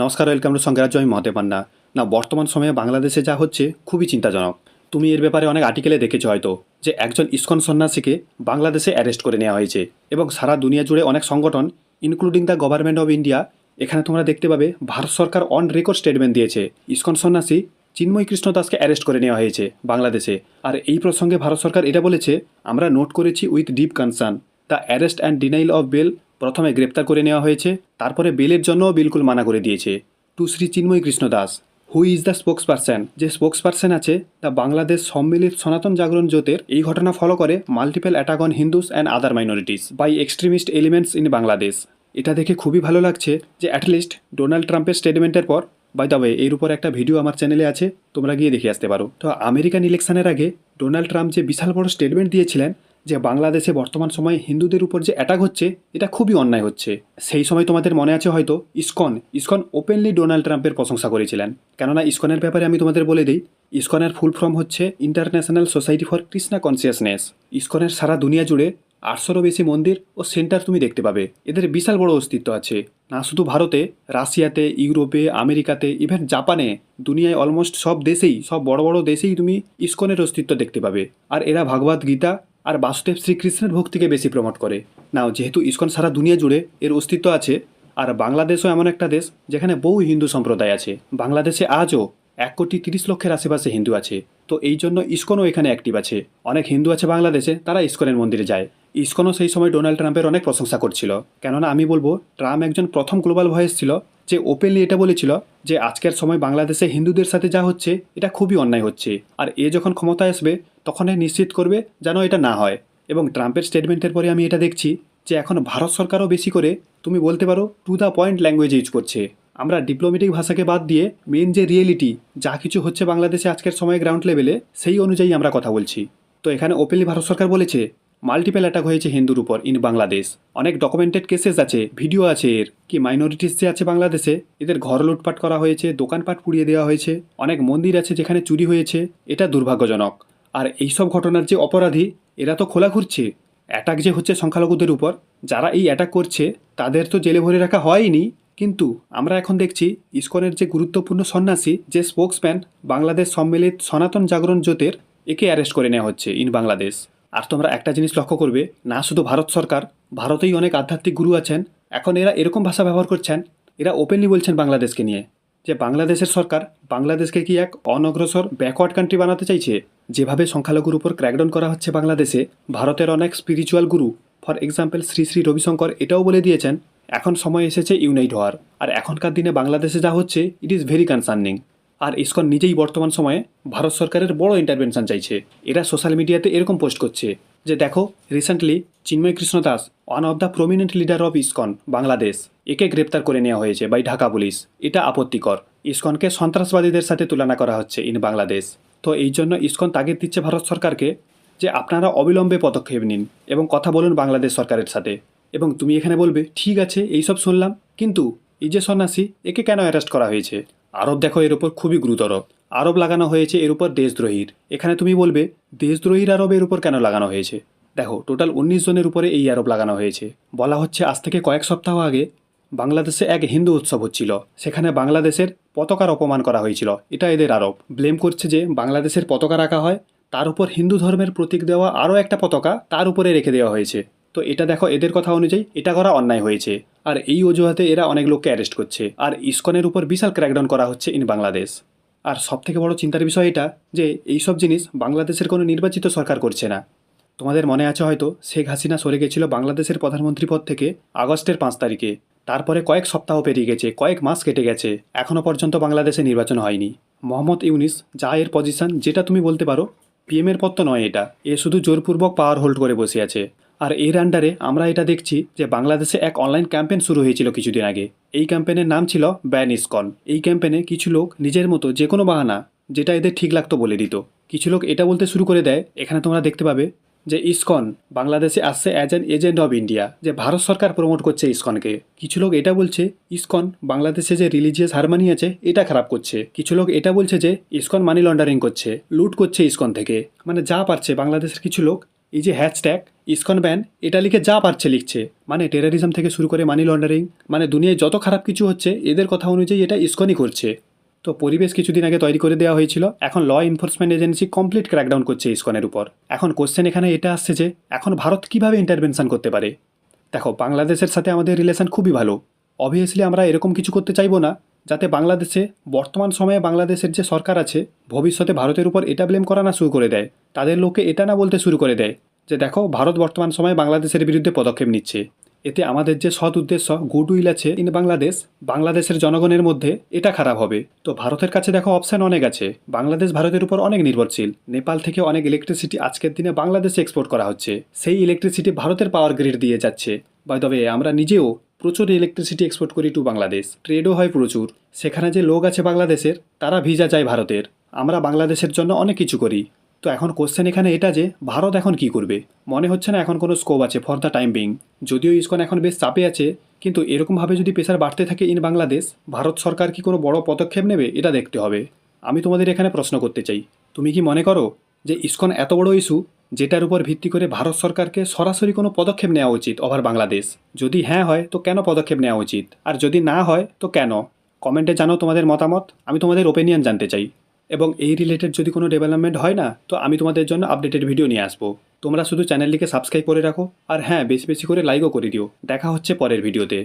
নমস্কার welcome to সংগ্রাজ্য আমি মহাদেব পান্না না বর্তমান সময়ে বাংলাদেশে যা হচ্ছে খুবই চিন্তাজনক। তুমি এর ব্যাপারে অনেক আর্টিকেলে দেখেছ হয়তো, যে একজন ইস্কন সন্ন্যাসীকে বাংলাদেশে অ্যারেস্ট করে নেওয়া হয়েছে এবং সারা দুনিয়া জুড়ে অনেক সংগঠন including the government of India এখানে তোমরা দেখতে পাবে ভারত সরকার অন রেকর্ড স্টেটমেন্ট দিয়েছে। ইস্কন সন্ন্যাসী চিন্ময় কৃষ্ণ দাসকে অ্যারেস্ট করে নেওয়া হয়েছে বাংলাদেশে। আর এই প্রসঙ্গে ভারত সরকার এটা বলেছে, আমরা নোট করেছি with deep concern the arrest and denial of bail প্রথমে গ্রেপ্তার করে নেওয়া হয়েছে, তারপরে বেলের জন্যও বিলকুল মানা করে দিয়েছে। To Shri Chinmoy Krishna Das who is the spokesperson যে স্পোক্স পার্সন আছে দ্য বাংলাদেশ সম্মিলিত সনাতন জাগরণ জোটের এই ঘটনা ফলো করে multiple attack on Hindus and other minorities by extremist elements in Bangladesh এটা দেখে খুবই ভালো লাগছে যে অ্যাটলিস্ট ডোনাল্ড ট্রাম্পের স্টেটমেন্টের পর বাই দ্য ওয়ে এর উপর একটা ভিডিও আমার চ্যানেলে আছে, তোমরা গিয়ে দেখে আসতে পারো। তো আমেরিকান ইলেকশনের আগে ডোনাল্ড ট্রাম্প যে বিশাল বড় স্টেটমেন্ট দিয়েছিলেন যে বাংলাদেশে বর্তমান সময়ে হিন্দুদের উপর যে অ্যাটাক হচ্ছে, এটা খুবই অন্যায় হচ্ছে। সেই সময় তোমাদের মনে আছে হয়তো ইসকন? ইসকন ওপেনলি ডোনাল্ড ট্রাম্পের প্রশংসা করেছিলেন। কেননা ইসকনের ব্যাপারে আমি তোমাদের বলে দিই, ইসকনের ফুল ফর্ম হচ্ছে international society for Krishna consciousness ইসকনের সারা দুনিয়া জুড়ে আটশোরও বেশি মন্দির ও সেন্টার তুমি দেখতে পাবে। এদের বিশাল বড় অস্তিত্ব আছে। না শুধু ভারতে, রাশিয়াতে, ইউরোপে, আমেরিকাতে ইভেন জাপানে দুনিয়ায় অলমোস্ট সব দেশেই, সব বড় বড় দেশেই তুমি ইসকনের অস্তিত্ব দেখতে পাবে। আর এরা ভগবদ গীতা আর বাসুদেব শ্রীকৃষ্ণের ভক্তিকে বেশি প্রমোট করে। নাও, যেহেতু ইসকন সারা দুনিয়া জুড়ে এর অস্তিত্ব আছে, আর বাংলাদেশও এমন একটা দেশ যেখানে বহু হিন্দু সম্প্রদায় আছে। বাংলাদেশে আজও এক কোটি তিরিশ লক্ষের আশেপাশে হিন্দু আছে। তো এই জন্য ইসকনও এখানে অ্যাক্টিভ আছে। অনেক হিন্দু আছে বাংলাদেশে, তারা ইসকনের মন্দিরে যায়। ইসকনও সেই সময় ডোনাল্ড ট্রাম্পের অনেক প্রশংসা করছিল। কেননা আমি বলব, ট্রাম্প একজন প্রথম গ্লোবাল ভয়েস ছিল যে ওপেনলি এটা বলেছিল যে আজকের সময় বাংলাদেশে হিন্দুদের সাথে যা হচ্ছে, এটা খুবই অন্যায় হচ্ছে। আর এ যখন ক্ষমতায় আসবে, তখন এ নিশ্চিত করবে যেন এটা না হয়। এবং ট্রাম্পের স্টেটমেন্টের পরে আমি এটা দেখছি যে এখন ভারত সরকারও বেশি করে, তুমি বলতে পারো to the point language use করছে। আমরা ডিপ্লোমেটিক ভাষাকে বাদ দিয়ে মেন যে রিয়েলিটি যা কিছু হচ্ছে বাংলাদেশে আজকের সময় গ্রাউন্ড লেভেলে সেই অনুযায়ী আমরা কথা বলছি। তো এখানে ওপেনলি ভারত সরকার বলেছে মাল্টিপল অ্যাটাক হয়েছে হিন্দুর উপর ইন বাংলাদেশ। অনেক ডকুমেন্টেড কেসেস আছে ভিডিও আছে এর। কি মাইনরিটিস যে আছে বাংলাদেশে? এদের ঘর লুটপাট করা হয়েছে, দোকানপাট পুড়িয়ে দেওয়া হয়েছে, অনেক মন্দির আছে যেখানে চুরি হয়েছে, এটা দুর্ভাগ্যজনক। আর এইসব ঘটনার যে অপরাধী, এরা তো খোলা ঘুরছে। অ্যাটাক যে হচ্ছে সংখ্যালঘুদের উপর, যারা এই অ্যাটাক করছে, তাদের তো জেলে ভরে রাখা হয়নি। কিন্তু আমরা এখন দেখছি, ইসকনের যে গুরুত্বপূর্ণ সন্ন্যাসী, যে স্পোক্সম্যান বাংলাদেশ সম্মিলিত সনাতন জাগরণ জোটের, একে অ্যারেস্ট করে নেওয়া হচ্ছে ইন বাংলাদেশ। আর তোমরা একটা জিনিস লক্ষ্য করবে, না শুধু ভারত সরকার, ভারতেই অনেক আধ্যাত্মিক গুরু আছেন, এখন এরা এরকম ভাষা ব্যবহার করছেন, এরা ওপেনলি বলছেন বাংলাদেশকে নিয়ে, যে বাংলাদেশের সরকার বাংলাদেশকে কি এক অনগ্রসর ব্যাকওয়ার্ড কান্ট্রি বানাতে চাইছে? যেভাবে সংখ্যালঘুর উপর ক্র্যাকডাউন করা হচ্ছে বাংলাদেশে, ভারতের অনেক spiritual guru for example Shri Shri Ravishankar এটাও বলে দিয়েছেন, এখন সময় এসেছে ইউনাইট হওয়ার, আর এখনকার দিনে বাংলাদেশে যা হচ্ছে ইট ইজ ভেরি কনসার্নিং আর ইসকন নিজেই বর্তমান সময়ে ভারত সরকারের বড় ইন্টারভেনশন চাইছে। এরা সোশ্যাল মিডিয়াতে এরকম পোস্ট করছে যে দেখো recently Chinmoy Krishna Das one of the prominent leader of ISKCON, Bangladesh, একে গ্রেপ্তার করে নেওয়া হয়েছে বাই ঢাকা পুলিশ এটা আপত্তিকর। ইসকনকে সন্ত্রাসবাদীদের সাথে তুলনা করা হচ্ছে ইন বাংলাদেশ। তো এই জন্য ইসকন তাগিদ দিচ্ছে ভারত সরকারকে যে আপনারা অবিলম্বে পদক্ষেপ নিন এবং কথা বলুন বাংলাদেশ সরকারের সাথে। এবং তুমি এখানে বলবে, ঠিক আছে, এইসব শুনলাম। কিন্তু এই যে সন্ন্যাসী, একে কেন অ্যারেস্ট করা হয়েছে? আরব দেখো, এর উপর খুবই গুরুতর। আরব লাগানো হয়েছে এর উপর দেশদ্রোহীর। এখানে তুমি বলবে, দেশদ্রোহীর আরব এর উপর কেন লাগানো হয়েছে? দেখো টোটাল উনিশ জনের উপরে এই আরব লাগানো হয়েছে। বলা হচ্ছে, আজ থেকে কয়েক সপ্তাহ আগে বাংলাদেশে এক হিন্দু উৎসব হচ্ছিল। সেখানে বাংলাদেশের পতাকার অপমান করা হয়েছিল। এটা এদের আরব। ব্লেম করছে যে বাংলাদেশের পতাকা রাখা হয়, তার উপর হিন্দু ধর্মের প্রতীক দেওয়া আরও একটা পতাকা তার উপরে রেখে দেওয়া হয়েছে। তো এটা দেখো, এদের কথা অনুযায়ী এটা করা অন্যায় হয়েছে। আর এই অজুহাতে এরা অনেক লোককে অ্যারেস্ট করছে। আর ইসকনের উপর বিশাল ক্র্যাকডাউন করা হচ্ছে ইন বাংলাদেশ আর সব থেকে বড় চিন্তার বিষয় এটা যে এইসব জিনিস বাংলাদেশের কোনো নির্বাচিত সরকার করছে না। তোমাদের মনে আছে হয়তো শেখ হাসিনা সরে গেছিল বাংলাদেশের প্রধানমন্ত্রী পদ থেকে আগস্টের পাঁচ তারিখে। তারপরে কয়েক সপ্তাহ পেরিয়ে গেছে, কয়েক মাস কেটে গেছে এখনও পর্যন্ত বাংলাদেশে নির্বাচন হয়নি। মোহাম্মদ ইউনিস, যা এর পজিশন যেটা তুমি বলতে পারো পিএমের পদ তো নয় এটা। এ শুধু জোরপূর্বক পাওয়ার হোল্ড করে বসে আছে। আর এর আন্ডারে আমরা এটা দেখছি যে বাংলাদেশে এক অনলাইন ক্যাম্পেন শুরু হয়েছিল কিছুদিন আগে। এই ক্যাম্পেনের নাম ছিল ব্যান ইসকন এই ক্যাম্পেনে কিছু লোক নিজের মতো যে কোনো বাহানা, যেটা এদের ঠিক লাগতো বলে দিত। কিছু লোক এটা বলতে শুরু করে দেয়, এখানে তোমরা দেখতে পাবে যে ইসকন বাংলাদেশে আসছে as an agent of India যে ভারত সরকার প্রমোট করছে ইসকনকে কিছু লোক এটা বলছে ইসকন বাংলাদেশে যে রিলিজিয়াস হারমানি আছে, এটা খারাপ করছে। কিছু লোক এটা বলছে যে ইসকন মানি লন্ডারিং করছে, লুট করছে ইসকন থেকে। মানে যা পারছে বাংলাদেশের কিছু লোক, এই যে হ্যাশট্যাগ ইসকন ব্যান এটা লিখে যা পারছে লিখছে। মানে টেরারিজম থেকে শুরু করে মানি লন্ডারিং মানে দুনিয়ায় যত খারাপ কিছু হচ্ছে, এদের কথা অনুযায়ী এটা ইসকনই করছে। তো পরিবেশ কিছুদিন আগে তৈরি করে দেওয়া হয়েছিল, এখন law enforcement agency complete crackdown করছে ইসকনের উপর। এখন কোশ্চেন এখানে এটা আসছে যে, এখন ভারত কীভাবে ইন্টারভেনশন করতে পারে? দেখো, বাংলাদেশের সাথে আমাদের রিলেশন খুবই ভালো। অবভিয়াসলি আমরা এরকম কিছু করতে চাইব না, যাতে বাংলাদেশে বর্তমান সময়ে বাংলাদেশের যে সরকার আছে, ভবিষ্যতে ভারতের উপর এটা ব্লেম করা না শুরু করে দেয়। তাদের লোকে এটা না বলতে শুরু করে দেয়। যে দেখো, ভারত বর্তমান সময়ে বাংলাদেশের বিরুদ্ধে পদক্ষেপ নিচ্ছে। এতে আমাদের যে সৎ উদ্দেশ্য গুড উইল আছে ইন বাংলাদেশ, বাংলাদেশের জনগণের মধ্যে এটা খারাপ হবে। তো ভারতের কাছে দেখো অপশান অনেক আছে। বাংলাদেশ ভারতের উপর অনেক নির্ভরশীল। নেপাল থেকে অনেক ইলেকট্রিসিটি আজকের দিনে বাংলাদেশে এক্সপোর্ট করা হচ্ছে। সেই ইলেকট্রিসিটি ভারতের পাওয়ার গ্রিড দিয়ে যাচ্ছে। বা তবে আমরা নিজেও প্রচুর ইলেকট্রিসিটি এক্সপোর্ট করি টু বাংলাদেশ। ট্রেডও হয় প্রচুর। সেখানে যে লোক আছে বাংলাদেশের, তারা ভিসা যায় ভারতের। আমরা বাংলাদেশের জন্য অনেক কিছু করি। তো এখন কোশ্চেন এখানে এটা যে, ভারত এখন কি করবে? মনে হচ্ছে না এখন কোনো স্কোপ আছে ফর দ্য টাইম বিং যদিও ইসকন এখন বেশ চাপে আছে, কিন্তু এরকমভাবে যদি প্রেশার বাড়তে থাকে ইন বাংলাদেশ, ভারত সরকার কি কোনো বড় পদক্ষেপ নেবে এটা দেখতে হবে। আমি তোমাদের এখানে প্রশ্ন করতে চাই, তুমি কি মনে করো যে ইসকন এত বড় ইস্যু যেটার উপর ভিত্তি করে ভারত সরকারকে সরাসরি কোনো পদক্ষেপ নেওয়া উচিত ওভার বাংলাদেশ? যদি হ্যাঁ হয়, তো কেন পদক্ষেপ নেওয়া উচিত? আর যদি না হয়, তো কেন? কমেন্টে জানাও তোমাদের মতামত, আমি তোমাদের ওপিনিয়ন জানতে চাই। এবং এই রিলেটেড যদি কোনো ডেভেলপমেন্ট হয় না, তো আমি তোমাদের জন্য আপডেটেড ভিডিও নিয়ে আসব। তোমরা শুধু চ্যানেলটিকে সাবস্ক্রাইব করে রাখো, আর হ্যাঁ বেশি বেশি করে লাইকও করে দিও। দেখা হচ্ছে পরের ভিডিওতে